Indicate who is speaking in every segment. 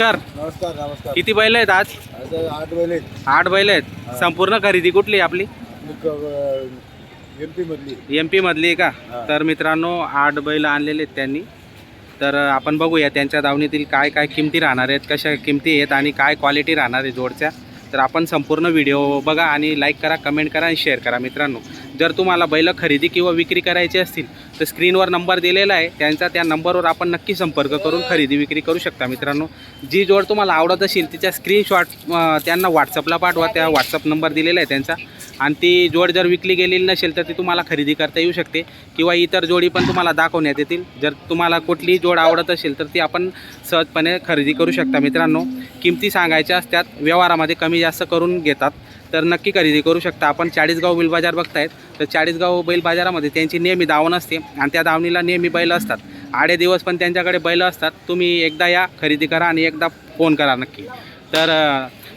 Speaker 1: नमस्कार. नमस्कार
Speaker 2: किती बैल आहेत आज?
Speaker 1: आठ वेळे
Speaker 2: आठ बैल आहेत. संपूर्ण खरेदी कुठली आपली?
Speaker 1: एम पी मधली.
Speaker 2: एम पी मधली आहे का. तर मित्रांनो आठ बैल आणलेले आहेत त्यांनी. तर आपण बघूया त्यांच्या दावणीतील काय काय किमती राहणार आहेत कशा किमती आहेत आणि काय क्वालिटी राहणार आहे जोडच्या. तर आपण संपूर्ण व्हिडिओ बघा आणि लाईक करा कमेंट करा आणि शेअर करा मित्रांनो. जर तुम्हाला बैल खरेदी किंवा विक्री करायची असतील तर स्क्रीनवर नंबर दिलेला आहे. त्यांचा त्या नंबरवर आपण नक्की संपर्क करून खरेदी विक्री करू शकता मित्रांनो. जी जोड तुम्हाला आवडत असेल तिच्या स्क्रीनशॉट त्यांना व्हॉट्सअपला पाठवा. त्या व्हॉट्सअप नंबर दिलेला आहे त्यांचा. आणि ती जोड जर विकली गेलेली नसेल तर ती तुम्हाला खरेदी करता येऊ शकते किंवा इतर जोडी पण तुम्हाला दाखवण्यात येतील. जर तुम्हाला कुठलीही जोड आवडत असेल तर ती आपण सहजपणे खरेदी करू शकता. मित्रांनो किमती सांगायच्या असतात. व्यवहारामध्ये कमी जास्त करून घेतात. तर नक्की खरेदी करू शकता. आपण चाळीसगाव बैल बाजार बघतायत. तर चाळीसगाव बैल बाजारामध्ये त्यांची नेहमी दावण असते आणि त्या दावणीला नेहमी बैल असतात. आडे दिवस पण त्यांच्याकडे बैल असतात. तुम्ही एकदा या खरेदी करा आणि एकदा फोन करा नक्की. तर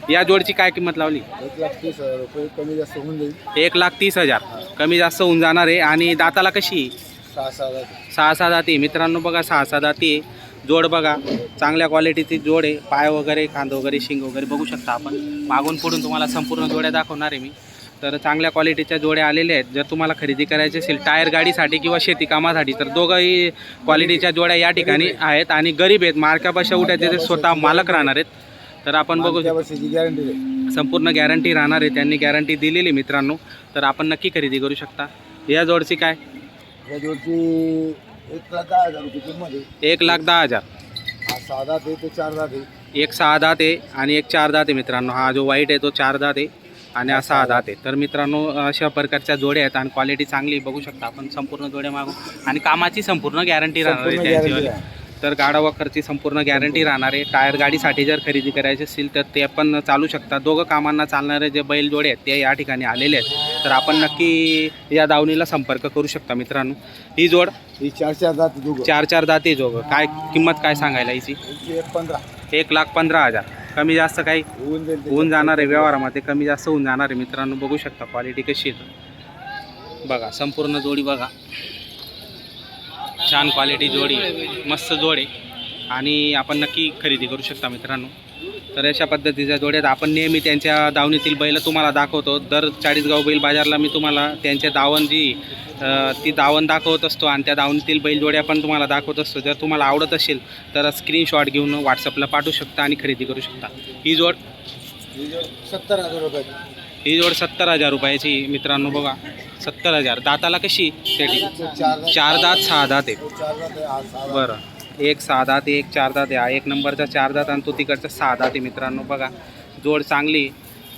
Speaker 2: या जोडची काय किंमत लावली?
Speaker 1: एक लाख तीस हजार रुपये कमी जास्त होऊन जाईल.
Speaker 2: एक लाख तीस हजार. कमी जास्त होऊन जाणार आहे. आणि दाताला कशी?
Speaker 1: सहा सहा हजार
Speaker 2: सहा सहा दाती मित्रांनो बघा सहा सहा दाती आहे. जोड बघा. चांगल्या क्वालिटीची जोड आहे. पाय वगैरे खांद वगैरे शिंग वगैरे बघू शकता आपण. मागून पुढून तुम्हाला संपूर्ण जोड्या दाखवणार आहे मी. तर चांगल्या क्वालिटीच्या जोड्या आलेल्या आहेत. जर तुम्हाला खरेदी करायची असेल टायर गाडीसाठी किंवा शेती कामासाठी तर दोघंही क्वालिटीच्या जोड्या या ठिकाणी आहेत. आणि गरीब आहेत. मार्कापाशा उठायचे ते स्वतः मालक राहणार आहेत. तर आपण बघू
Speaker 1: वर्षीची गॅरंटी
Speaker 2: संपूर्ण गॅरंटी राहणार आहे त्यांनी गॅरंटी दिलेली मित्रांनो. तर आपण नक्की खरेदी करू शकता. या जोडची काय?
Speaker 1: या जोडची एक लाख दहा हजार रुपये किंमत आहे.
Speaker 2: एक लाख दहा हजार.
Speaker 1: हा सहा दात आहे ते चार दात आहे.
Speaker 2: एक सहा दात आहे आणि एक चार दात आहे मित्रांनो. हा जो व्हाईट आहे तो चार दात आहे आणि हा सहा दात आहे. तर मित्रांनो अशा प्रकारच्या जोड्या आहेत आणि क्वालिटी चांगली बघू शकता आपण संपूर्ण जोड्या मागून. आणि कामाची संपूर्ण गॅरंटी राहणार आहे
Speaker 1: संपूर्ण
Speaker 2: त्यांचीवाली.
Speaker 1: गॅरंटी आहे.
Speaker 2: तर गाडा वखरची संपूर्ण गॅरंटी राहणार आहे. टायर गाडीसाठी जर खरेदी करायची असेल तर ते पण चालू शकतात. दोघं कामांना चालणारे जे बैल जोडे आहेत ते या ठिकाणी आलेले आहेत. तर आपण नक्की या दावणीला संपर्क करू शकता मित्रांनो. ही जोड?
Speaker 1: ही चार चार दात
Speaker 2: चार चार दाते जोग काय किंमत काय सांगायला हिची?
Speaker 1: यांची एक पंधरा.
Speaker 2: एक लाख पंधरा हजार. कमी जास्त काही
Speaker 1: होऊन
Speaker 2: जाणार आहे व्यवहारामध्ये. कमी जास्त होऊन जाणार आहे मित्रांनो. बघू शकता क्वालिटी कशी आहे. बघा संपूर्ण जोडी बघा. छान क्वालिटी जोडी. मस्त जोड. आहे आणि आपण नक्की खरेदी करू शकता मित्रांनो. तर अशा पद्धतीच्या जोड्यात आपण नेहमी त्यांच्या दावणीतील बैल तुम्हाला दाखवतो. दर चाळीसगाव बैल बाजारला मी तुम्हाला त्यांच्या दावण जी ती दावण दाखवत असतो आणि त्या दावणीतील बैल जोड्या पण तुम्हाला दाखवत असतो. जर तुम्हाला आवडत असेल तर स्क्रीनशॉट घेऊन व्हॉट्सअपला पाठवू शकता आणि खरेदी करू शकता. ही जोड
Speaker 1: ही जोड सत्तर हजार रुपये
Speaker 2: ही जोड सत्तर हजार रुपयाची मित्रांनो बघा. सत्तर हजार. दाताला कशी? सेटिंग
Speaker 1: चार दात.
Speaker 2: सहा दात आहे बरं. एक सहा दात एक चार दात आहे. हा एक नंबरचा चार दात आणि तो तिकडचा सहा दात आहे मित्रांनो. बघा जोड चांगली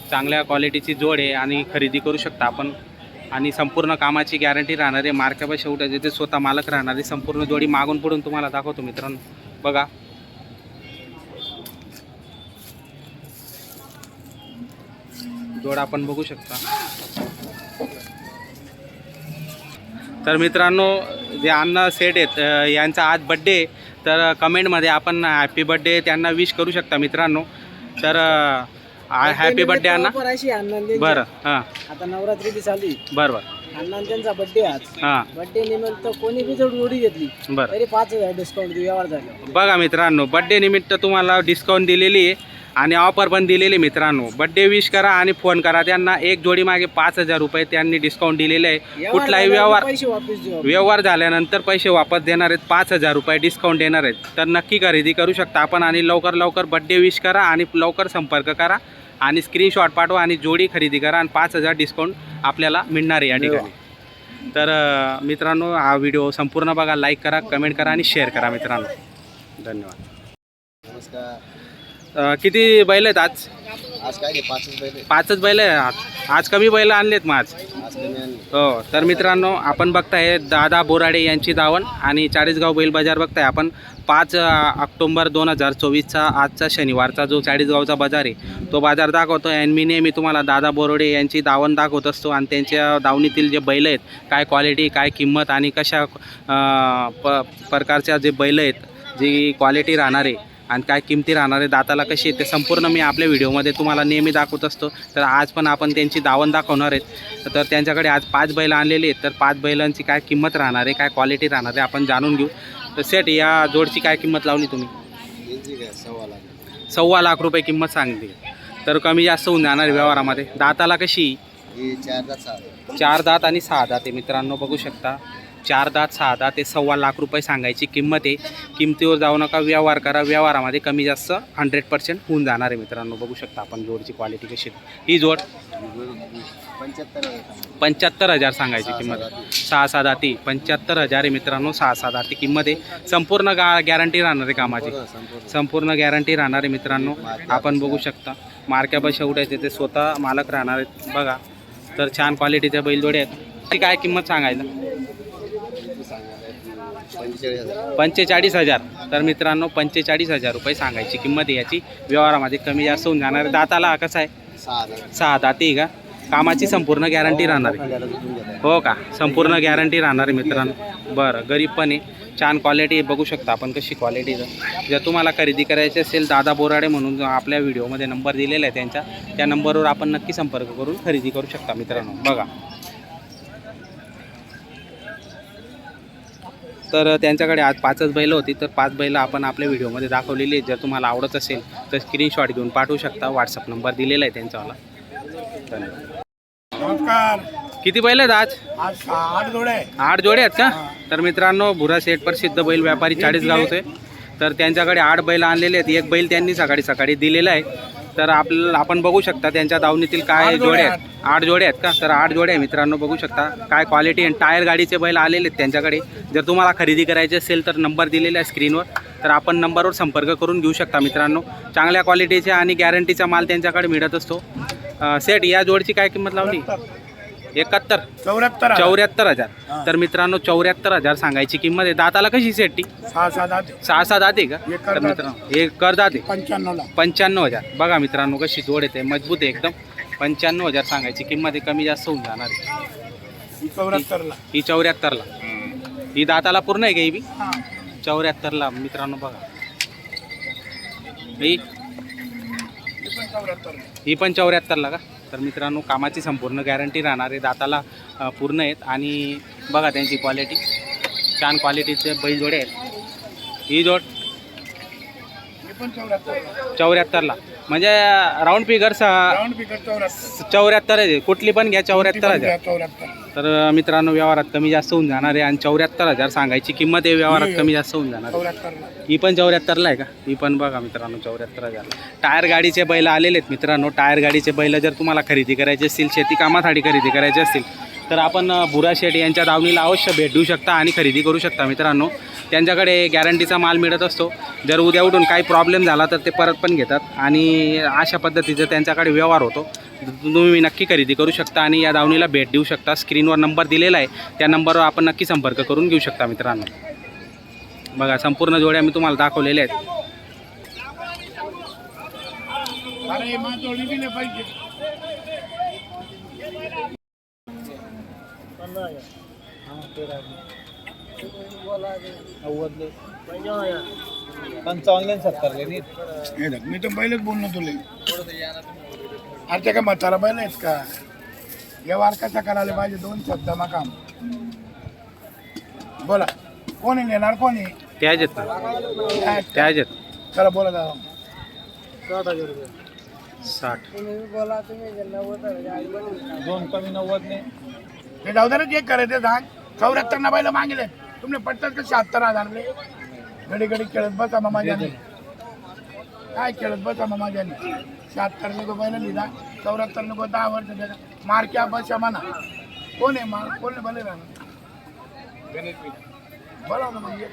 Speaker 2: चांगल्या क्वालिटीची जोड आहे आणि खरेदी करू शकता आपण. आणि संपूर्ण कामाची गॅरंटी राहणार आहे. मार्काबा शेवटाचे ते स्वतः मालक राहणार आहे. संपूर्ण जोडी मागून पुढून तुम्हाला दाखवतो मित्रांनो. बघा. जोड आपण बघू शकता. तर मित्रांनो जे अण्णा सेट आहेत यांचा आज बड्डे तर कमेंटमध्ये आपण हॅपी बड्डे त्यांना विश करू शकता मित्रांनो. तर हॅपी बड्डे अण्णा. बरं हां.
Speaker 3: आता नवरात्री चालू आहे.
Speaker 2: बरं बरं.
Speaker 3: अण्णांचा बर्थडे आज.
Speaker 2: हां.
Speaker 3: बर्थडे निमित्त कोणी बी जर जोडी घेतली
Speaker 2: बरं.
Speaker 3: तरी पाच हजार डिस्काउंट व्यवहार झाला.
Speaker 2: बघा मित्रांनो बड्डे निमित्त तुम्हाला डिस्काउंट दिलेली आहे. आणि ऑफर पण दिलेली मित्रांनो. बड्डे विश करा आणि फोन करा. त्यांना एक जोडी मागे पाच हजार रुपये त्यांनी डिस्काउंट दिलेले आहे. कुठलाही व्यवहार. व्यवहार झाल्यानंतर पैसे वापस देणार आहेत. पाच हजार रुपये डिस्काउंट देणार आहेत. तर नक्की खरेदी करू शकता आपण आणि लवकर लवकर बड्डे विश करा आणि लवकर संपर्क करा आणि स्क्रीनशॉट पाठवा आणि जोडी खरेदी करा आणि पाच हजार डिस्काउंट आपल्याला मिळणार आहे या ठिकाणी. तर मित्रांनो हा व्हिडिओ संपूर्ण बघा लाईक करा कमेंट करा आणि शेअर करा मित्रांनो. धन्यवाद.
Speaker 1: नमस्कार.
Speaker 2: अं, किती बैल आहेत आज?
Speaker 1: आज काय नाही पाचच पहिले
Speaker 2: पाचच बैल आहे आज आज कमी बैल आणलेत मग आज?
Speaker 1: आज कमी आणले
Speaker 2: हो तर मित्रांनो आपण बघताय दादा बोराडे यांची दावण आणि चाळीसगाव बैल बाजार बघताय आपण. पाच अ, ऑक्टोंबर दोन हजार चोवीसचा आजचा शनिवारचा जो चाळीसगावचा बाजार आहे तो बाजार दाखवतो आणि मी नेहमी तुम्हाला दादा बोराडे यांची दावण दाखवत असतो आणि त्यांच्या दावणीतील जे बैल आहेत काय क्वालिटी काय किंमत आणि कशा अ, प प्रकारच्या जे बैल आहेत जी क्वालिटी राहणार आहे आणि काय किमती राहणार आहे दाताला कशी आहे ते संपूर्ण मी आपल्या व्हिडिओमध्ये तुम्हाला नेहमी दाखवत असतो. तर आज पण आपण त्यांची दावण दाखवणार आहेत. तर त्यांच्याकडे आज पाच बैल आणलेली आहेत. तर पाच बैलांची काय किंमत राहणार आहे काय क्वालिटी राहणार आहे आपण जाणून घेऊ. तर सेट या जोडची काय किंमत लावली तुम्ही?
Speaker 1: सव्वा लाख
Speaker 2: सव्वा लाख रुपये किंमत सांगते. तर कमी जास्त होऊन जाणार आहे व्यवहारामध्ये. दाताला कशी?
Speaker 1: चार
Speaker 2: दात आणि सहा दात आहे मित्रांनो बघू शकता. चार दात सहा दात ते सव्वा लाख रुपये सांगायची किंमत आहे. किमतीवर जाऊ नका व्यवहार करा. व्यवहारामध्ये कमी जास्त हंड्रेड पर्सेंट होऊन जाणार आहे मित्रांनो. बघू शकता आपण जोडची क्वालिटी कशी. ही जोड
Speaker 1: पंच्याहत्तर
Speaker 2: पंच्याहत्तर हजार सांगायची किंमत सहा सहा दाती. पंच्याहत्तर हजार आहे मित्रांनो. सहा सहा दाती किंमत आहे. संपूर्ण गा गॅरंटी राहणार आहे कामाची.
Speaker 1: संपूर्ण
Speaker 2: संपूर्ण. गॅरंटी राहणार आहे मित्रांनो. आपण बघू शकता. मार्क्याबा शेवटायचे ते स्वतः मालक राहणार आहेत. बघा. तर छान क्वालिटीच्या बैलजोडे आहेत. ती काय किंमत सांगायला?
Speaker 1: पंचेचाळीस हजार.
Speaker 2: पंचेचाळीस हजार तर मित्रांनो पंचेचाळीस हजार रुपये सांगायची किंमत आहे याची. व्यवहारामध्ये कमी जास्त होऊन जाणार. आहे दाताला कसा आहे?
Speaker 1: सहा हजार.
Speaker 2: सहा दाती आहे का? कामाची संपूर्ण गॅरंटी राहणार आहे. हो का? संपूर्ण गॅरंटी राहणार आहे मित्रांनो. बरं गरीब पण आहे. छान क्वालिटी बघू शकता आपण कशी क्वालिटी जर तुम्हाला खरेदी करायची असेल दादा बोराडे म्हणून आपल्या व्हिडिओमध्ये नंबर दिलेला आहे त्यांच्या त्या नंबरवर आपण नक्की संपर्क करून खरेदी करू शकता मित्रांनो. बघा. तर त्यांच्याकडे आज पाचच बैल होती तर पाच बैल आपण आपल्या व्हिडिओमध्ये दाखवलेली आहेत. जर तुम्हाला आवडत असेल तर स्क्रीनशॉट घेऊन पाठवू शकता. व्हॉट्सअप नंबर दिलेला आहे त्यांच्यावाला. धन्यवाद
Speaker 1: नमस्कार.
Speaker 2: किती बैल आहेत आज?
Speaker 1: आठ जोडे
Speaker 2: आठ जोडे आहेत का? तर मित्रांनो भुरा सेट प्रसिद्ध बैल व्यापारी चाळीस गावचे तर त्यांच्याकडे आठ बैल आणलेले आहेत. एक बैल त्यांनी सकाळी सकाळी दिलेला आहे. तर आपल्याला आपण बघू शकता त्यांच्या दावणीतील काय जोडे आहेत. आठ जोडे आहेत का? तर आठ जोडे आहे मित्रांनो बघू शकता काय क्वालिटी आणि टायर गाडीचे बैल आलेले आहेत त्यांच्याकडे. जर तुम्हाला खरेदी करायची असेल तर नंबर दिलेला आहे स्क्रीनवर तर आपण नंबरवर संपर्क करून घेऊ शकता मित्रांनो. चांगल्या क्वालिटीचा आणि गॅरंटीचा माल त्यांच्याकडे मिळत असतो. सेट या जोडची काय किंमत लावली? एकाहत्तर.
Speaker 1: चौऱ्याहत्तर
Speaker 2: चौऱ्याहत्तर हजार. तर मित्रांनो चौऱ्याहत्तर हजार सांगायची किंमत आहे. दाताला कशी सेट्टी
Speaker 1: सहा सात आठ
Speaker 2: सहा दात आहे का?
Speaker 1: एक
Speaker 2: तर
Speaker 1: करदात.
Speaker 2: मित्रांनो हे करदात आहे.
Speaker 1: पंच्याण्णवला.
Speaker 2: पंच्याण्णव हजार. बघा मित्रांनो कशी जोड येते. मजबूत आहे एकदम. पंच्याण्णव हजार सांगायची किंमत आहे. कमी जास्त होऊन जाणार आहे.
Speaker 1: चौऱ्याहत्तरला.
Speaker 2: ही चौऱ्याहत्तरला. ही दाताला पूर्ण आहे का ही बी? चौऱ्याहत्तरला मित्रांनो बघा. ही? ही पण चौऱ्याहत्तरला का? तर मित्रांनो कामाची संपूर्ण गॅरंटी राहणार आहे. दाताला पूर्ण आहेत. आणि बघा त्यांची क्वालिटी छान क्वालिटीचे बैलजोडे आहेत. ही जोड चौऱ्याहत्तरला. म्हणजे राऊंड फिगर चौऱ्याहत्तर. आहे. कुठली पण घ्या चौऱ्याहत्तर हजार. तर मित्रांनो व्यवहारात कमी जास्त होऊन जाणार आहे आणि चौऱ्याहत्तर हजार सांगायची किंमत आहे व्यवहारात कमी जास्त होऊन जाणार आहे. ही पण चौऱ्याहत्तरला आहे का? ही पण बघा मित्रांनो चौऱ्याहत्तर हजार. टायर गाडीचे बैल आलेले आहेत मित्रांनो. टायर गाडीचे बैल जर तुम्हाला खरेदी करायचे असतील शेती कामासाठी खरेदी करायचे असतील तर आपण बुरा भुरा शेठ यांच्या दावणीला अवश्य भेट देऊ शकता आणि खरेदी करू शकता मित्रांनो. त्यांच्याकडे गॅरंटीचा माल मिळत असतो. जर उद्या उठून काही प्रॉब्लेम झाला तर ते परत पण घेतात. आणि अशा पद्धतीचा त्यांच्याकडे व्यवहार होतो. तुम्ही नक्की खरेदी करू शकता आणि या दावणीला भेट देऊ शकता. स्क्रीनवर नंबर दिलेला आहे. त्या नंबरवर आपण नक्की संपर्क करून घेऊ शकता मित्रांनो. बघा संपूर्ण जोड्या मी तुम्हाला दाखवलेल्या आहेत.
Speaker 3: पंचावन्न सत्तर
Speaker 1: मी तर पहिलेच बोललो तुले अरे ते काय म्हातारा बैल आहेस का? व्यवहार कसा करायला पाहिजे दोन शब्द काम. बोला. कोणी नेणार कोणी?
Speaker 2: त्याच ना. त्याच आहेत.
Speaker 1: चला बोला दादा.
Speaker 3: साठ हजार रुपये.
Speaker 2: साठ.
Speaker 3: तुम्ही बोला तुम्ही नव्वद दोन कमी नव्वद ने
Speaker 1: ते जाऊ दे ना जे करायचं सांग. चौऱ्याहत्तर ना बैल मागले तुम्ही पटतात का शहात्तर हजारले घडी घडी खेळत बसा मग माझ्याने काय खेळत बसा मग माझ्याने शहात्तर नको बैल लिहिला चौऱ्याहत्तर नको दहा वर्ष मारक्या बसा म्हणा कोण आहे मार? कोण भले राहणार? बोला ना मग एक.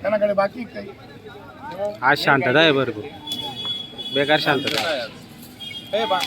Speaker 1: त्यानाकडे बाकी काही?
Speaker 2: आज शांतता आहे भरपूर. बेकार शांतता. आहे.
Speaker 3: हे बा